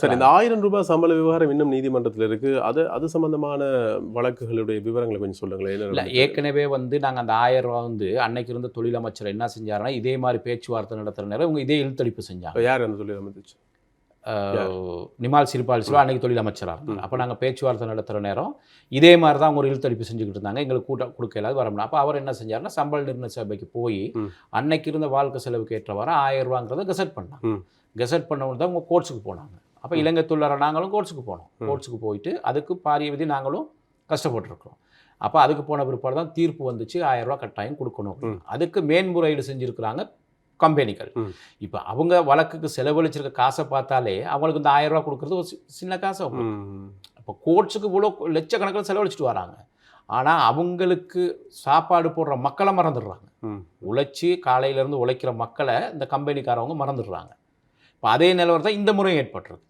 சரி இந்த ஆயிரம் ரூபாய் சம்பள விவகாரம் இன்னும் நீதிமன்றத்தில் இருக்கு. அது அது சம்பந்தமான வழக்குகளுடைய விவரங்களை கொஞ்சம் சொல்லுங்களேன். இல்லை? ஏற்கனவே வந்து நாங்கள் அந்த ஆயிரம் ரூபா வந்து அன்னைக்கு இருந்த தொழிலமைச்சர் என்ன செஞ்சாருன்னா இதே மாதிரி பேச்சுவார்த்தை நடத்துகிற நேரம் இவங்க இதே இழுத்தடிப்பு செஞ்சாங்க. யார் அந்த அஹ், நிமால் சிறுபால் சிவா அன்னைக்கு தொழிலமைச்சராக இருந்தார். அப்போ நாங்கள் பேச்சுவார்த்தை நடத்துகிற நேரம் இதே மாதிரி தான் ஒரு இழுத்தடிப்பு செஞ்சுக்கிட்டு இருந்தாங்க. எங்களுக்கு கூட்ட கொடுக்கலாது வரணும் அப்போ அவர் என்ன செஞ்சாருன்னா சம்பள நிர்ணய சபைக்கு போய். அன்னைக்கு இருந்த வாழ்க்கை செலவுக்கு ஏற்றவாறு ஆயிரம் ரூபாங்கிறத கெசட் பண்ணாங்க. கெசட் பண்ணவங்க தான் அவங்க கோர்ட்ஸுக்கு போனாங்க. அப்போ இலங்கை தொழிலாளர் நாங்களும் கோர்ட்ஸுக்கு போனோம். கோர்ட்ஸுக்கு போயிட்டு அதுக்கு பாரிய விதி நாங்களும் கஷ்டப்பட்டுருக்கோம் அப்போ அதுக்கு போன பிற்பாடு தான் தீர்ப்பு வந்துச்சு. ஆயிரம் ரூபாய் கட்டாயம் கொடுக்கணும். அதுக்கு மேன்முறையீடு செஞ்சுருக்கிறாங்க கம்பெனிகள். இப்போ அவங்க வழக்குக்கு செலவழிச்சிருக்க காசை பார்த்தாலே அவங்களுக்கு இந்த ஆயிரம் ரூபாய் கொடுக்குறது ஒரு சி- சின்ன காசு. இப்போ கோட்ஸுக்கு இவ்வளோ லட்சக்கணக்கில் செலவழிச்சிட்டு வராங்க. ஆனால் அவங்களுக்கு சாப்பாடு போடுற மக்களை மறந்துடுறாங்க. உழைச்சி காலையிலேருந்து உழைக்கிற மக்களை இந்த கம்பெனிக்காரவங்க மறந்துடுறாங்க. இப்போ அதே நிலவரம் தான் இந்த முறையும் ஏற்பட்டிருக்குது.